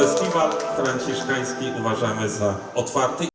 Festiwal Franciszkański uważamy za otwarty